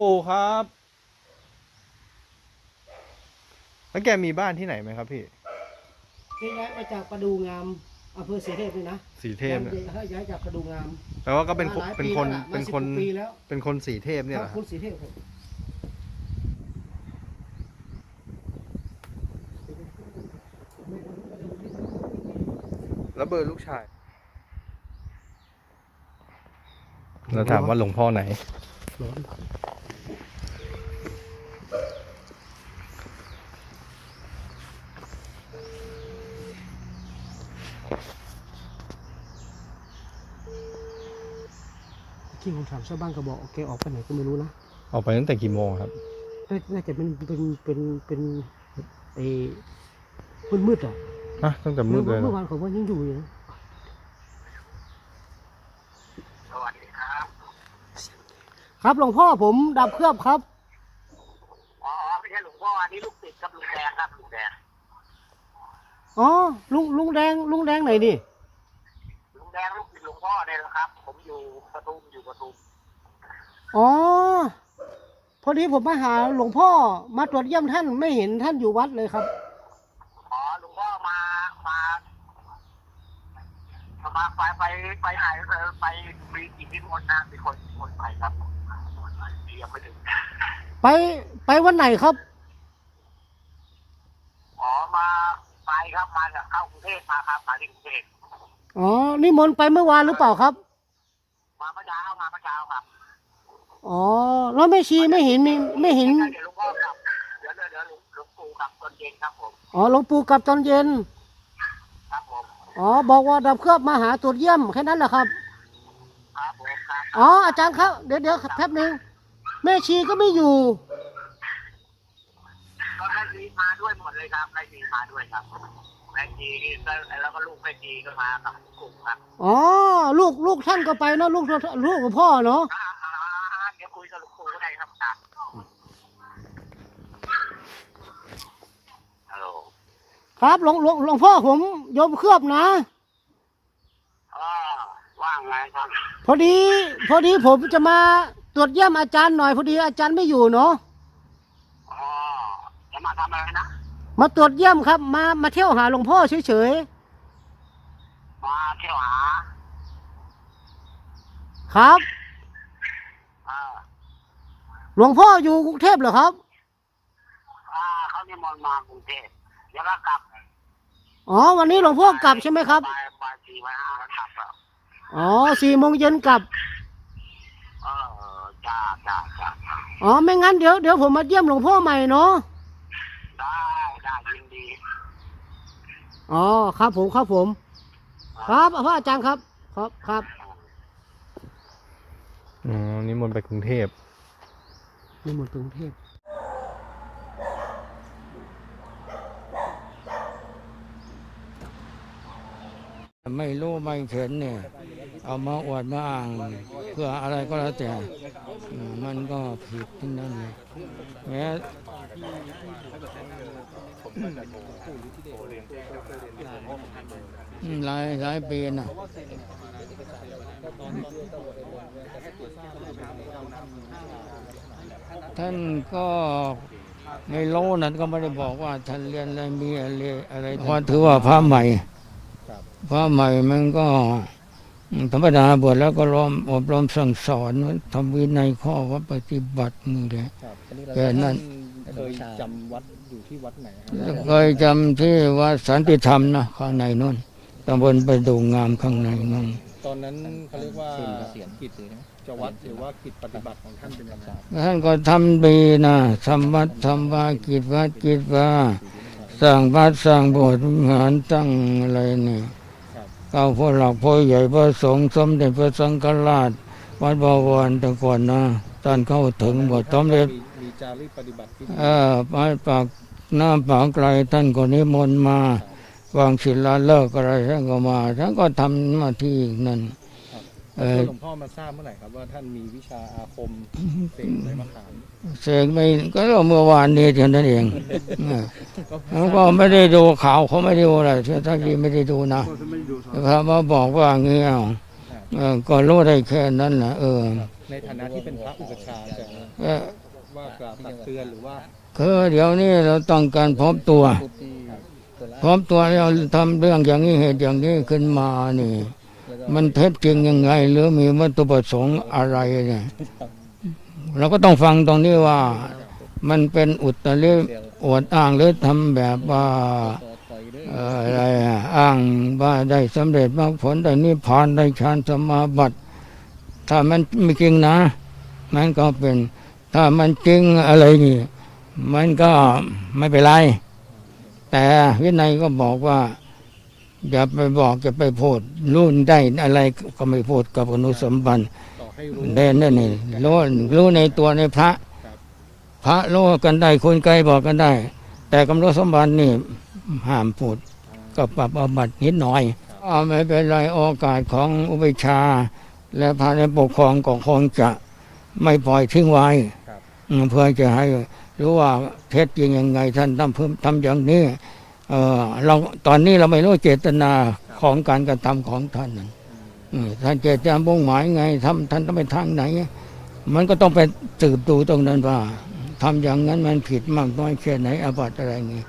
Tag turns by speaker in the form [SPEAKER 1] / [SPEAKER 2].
[SPEAKER 1] ปู่ครับ แล้วแกมีบ้านที่ไหนไหมครับพี่
[SPEAKER 2] ที่ย้ายมาจากประดูงามอำเภอศรีเทพนี่นะ
[SPEAKER 1] สีเทพเนี่ย
[SPEAKER 2] ย้ายย้ายจากประดูงาม
[SPEAKER 1] แปลว่าก็เป็นคน
[SPEAKER 2] มาหลาย
[SPEAKER 1] เป็น
[SPEAKER 2] ปี
[SPEAKER 1] คน
[SPEAKER 2] แล้วล่ะ
[SPEAKER 1] เป็น
[SPEAKER 2] มา
[SPEAKER 1] คน
[SPEAKER 2] สิบกว่าปีแล้ว
[SPEAKER 1] เป็นคนสีเทพเนี่ย
[SPEAKER 2] ค
[SPEAKER 1] เห
[SPEAKER 2] รั
[SPEAKER 1] ร
[SPEAKER 2] บ
[SPEAKER 1] อ
[SPEAKER 2] คุณศรีเทพครับ
[SPEAKER 1] แล้วเบอร์ลูกชาย เราถามว่าหลวงพ่อไหน
[SPEAKER 2] ร้อน ที่ผมถามชาวบ้านก็บอกแกออกไปไหนก็ไม่รู้นะ
[SPEAKER 1] ออกไปตั้งแต่กี่โมงครับ
[SPEAKER 2] น่าน่าจะเป็นเป็นเป็นเป็นไอ้มืดมืดๆอะ
[SPEAKER 1] ฮะตั้งแต่มืดเลยเหร
[SPEAKER 2] เมื่
[SPEAKER 1] อ
[SPEAKER 2] อวานเขาว่ายังอยู่อยู่นะ
[SPEAKER 3] สวัสดีครับ
[SPEAKER 2] ครับหลวงพ่อผมดับเครือบครับ
[SPEAKER 3] อ๋อไม่ใช่หลวงพ่ออันนี้ลูกติดกับลุงแดงครับลุงแดง
[SPEAKER 2] อ๋อลุงลุงแดงลุงแดงไหนดิ
[SPEAKER 3] ลุงแดงลูกติดหลวงพ่อเนี่ยนะครับ ผม อยู่ปทุมอยู่ปทุม
[SPEAKER 2] อ๋อ พอดีผมมาหาหลวงพ่อมาตรวจเยี่ยมท่านไม่เห็นท่านอยู่วัดเลยครับ
[SPEAKER 3] อ๋อหลวงพ่อมามามาไปไปไปไหนเออไปมีกิจนิมนต์นะมีคนนิมนต์ไปครับที่ยังไม่ถึง
[SPEAKER 2] ไปไปวันไหนครับ
[SPEAKER 3] อ๋อมาไปครับมาจากเข้ากรุงเทพมาครับมาที่กรุงเทพ
[SPEAKER 2] อ๋อนิมนต์ไปเมื่อวานหรือเปล่าครับ
[SPEAKER 3] มาเมื่อเช้ามาเมื่อเช้าครับ
[SPEAKER 2] อ๋อแล้วแม่ชีไม่เห็นมีไม่เห็น
[SPEAKER 3] เดี๋ยวหลวงพ่อกลับเดี๋ยวเดี๋ยวเดี๋ยวหลวงหลวงปู่กลับตอนเย็นครับผม
[SPEAKER 2] อ๋อหลวงปู่กลับตอนเย็น
[SPEAKER 3] ครับผม
[SPEAKER 2] อ๋อ บอกว่าดับเครือบมาหาตรวจเยี่ยมแค่นั้นแหละครับ
[SPEAKER 3] ครับผมครับ
[SPEAKER 2] อ๋อ อาจารย์ครับ เดี๋ยวเดี๋ยวแป๊บหนึงแม่ชีก็ไม่อยู่
[SPEAKER 3] ก็ได้ดีมาด้วยหมดเลยครับได้ดีมาด้วยครับ ได้ดีก็แล้วก็ลูกได้ดีก็มากับกลุ่มครับ
[SPEAKER 2] อ๋อลูกลูกท่านก็ไปเนอะลูกลูกของพ่อเนาะ
[SPEAKER 3] อ่าอ่าอ่าเดี๋ยวคุยกับหลูกปู่ก็ได้ครับครับฮัลโหล
[SPEAKER 2] ครับหลวงหลวงหลวงพ่อผมโยมเครือบนะ
[SPEAKER 3] อ่าว่างไงครับ
[SPEAKER 2] พอดี พอดีผมจะมาตรวจเยี่ยมอาจารย์หน่อย พอดีอาจารย์ไม่อยู่เนาะ
[SPEAKER 3] อ๋อจะมาทำอะไรนะ
[SPEAKER 2] มาตรวจเยี่ยมครับ มามาเที่ยวหาหลวงพ่อเฉย
[SPEAKER 3] มาเที่ยวหา
[SPEAKER 2] ๆครับ
[SPEAKER 3] อ่า
[SPEAKER 2] หลวงพ่ออยู่กรุงเทพเหรอครับ
[SPEAKER 3] อ่าเขานิมนต์มากรุงเทพเดี๋ยวก็กลับ
[SPEAKER 2] อ๋อวันนี้หลวงพ่อกลับใช่ไหมครับ
[SPEAKER 3] บ่ายบ่ายสี่บ่ายห้าแล้วกลับอะ
[SPEAKER 2] อ๋อสี่โมงเย็นกลับ
[SPEAKER 3] เออจ้าจ้าจ้าจ้า
[SPEAKER 2] อ๋อไม่งั้นเดี๋ยวเดี๋ยวผมมาเยี่ยมหลวงพ่อใหม่เนาะ
[SPEAKER 3] ได้ ได้ยินดี
[SPEAKER 2] อ๋อครับผมครับผม ครับพระอาจารย์ครับ ครับครับ
[SPEAKER 1] อ๋อนิมนต์ไปกรุงเทพ
[SPEAKER 2] นี่หมดกรุงเทพ
[SPEAKER 4] ไม่รู้ไม่เห็นเนี่ย เอามาอวดมาอ้าง เพื่ออะไรก็แล้วแต่อืมมันก็ผิดทั้งนั้นเลยแม้อืมหลายหลายปีนะท่านก็ไม่รู้นั้นก็ไม่ได้บอกว่าท่านเรียนอะไรมีอะไรอะไรเพราะถือว่าพระใหม่พระใหม่มันก็ ธรรมดาบวชแล้วก็รอมอบรมสั่งสอนทำวินัยข้อวัดปฏิบัตินี่แหละ
[SPEAKER 5] ครับอันนี้เรา
[SPEAKER 4] แค่นั้น
[SPEAKER 5] เคยจำวัดอยู่ที่วัดไหนค
[SPEAKER 4] แล้
[SPEAKER 5] รั
[SPEAKER 4] ว
[SPEAKER 5] บ
[SPEAKER 4] เคยจำที่วัดสันติธรรมนะข้างในนู่นตำบลประดูงามข้างในนู่น
[SPEAKER 5] ตอนนั้นเขาเรียกว่ากิจจะวัดหรือว่ากิจปฏิบัติของท่านเป็นยังไง
[SPEAKER 4] ท่านก็ทำดีนะทำวัดทำวากิจวัดกิจว่าสร้างวัดสร้างโบสถ์วิหารตั้งอะไรเนี่ย
[SPEAKER 5] ครับ
[SPEAKER 4] เก้าพ่อหลักพ่อใหญ่พระสงฆ์สมเด็จพระสังฆราช วัดบวรแต่ก่อนนะท่านเข้าถึงบทสมเด็จ
[SPEAKER 5] มีมีจารีตปฏิบัติที่
[SPEAKER 4] เออไปปากหน้าปากไกลท่านก็นิมนต์มาวางศิลาฤกษ์อะไรท่านก็มาท่านก็ทำหน้าที่นั่นเออ
[SPEAKER 5] หลวงพ่อมาทราบเมื่อไหร่ครับว่าท่านมีวิชาอาคมเสกใบมะขาม
[SPEAKER 4] เสกไม่ก็เมื่อวานนี้เท่านั้นเองเออแล้วก็ไม่ได้ดูข่าวเขาไม่ได้ดูอะไรเชื่อท่านที่ไม่ได้ดูนะพระมาบอกว่าเงี้ยเออก็รู้ได้แค่นั้นนะเออ
[SPEAKER 5] ในฐานะที่เป็นพระอุปชฌาย์จะ
[SPEAKER 4] เอ่อ
[SPEAKER 5] ว่ากล่าวตักเตือนหรือว่า
[SPEAKER 4] คือเดี๋ยวนี้เราต้องการพบตัวพบตัวแล้วทำเรื่องอย่างนี้เหตุอย่างนี้ขึ้นมานี่ มันเท็จจริงยังไง หรือมีวัตถุประสงค์อะไรเนี่ยเราก็ต้องฟังตรงนี้ว่า มันเป็นอุตริอวดอ้างหรือทำแบบว่าอะไรอะอ้างว่าได้สำเร็จมรรคผลได้นิพพานได้ฌานสมาบัติ ถ้ามันไม่จริงนะ มันก็เป็น ถ้ามันจริงอะไรนี่มันก็ไม่เป็นไร แต่วินัยก็บอกว่า อย่าไปบอกอย่าไปพูดรู้ได้อะไรก็ไม่พูดกับอนุสมบัติ
[SPEAKER 5] ต่อให้รู้
[SPEAKER 4] เด่นนั่นนี่รู้รู้ในตัวในพระ พระรู้กันได้คนไกลบอกกันได้ แต่กำลังสมบัตินี่ห้ามพูดก็ปรับอาบัตินิดหน่อยอ่าไม่เป็นไรโอกาสของอุเบกชา และพระในปกครองก็คงจะไม่ปล่อยทิ้งไว้อืมเพื่อจะให้รู้ว่าเท็จจริงยังไงท่านทำเพิ่มทำอย่างนี้ เออเราตอนนี้เราไม่รู้เจตนาของการกระทำของท่านท่านเจตนาบ่งหมายไงทำท่านต้องไปทางไหน มันก็ต้องไปสืบดูตรงนั้นว่าทำอย่างนั้นมันผิดมากน้อยแค่ไหนอาบัติอะไรเงี้ย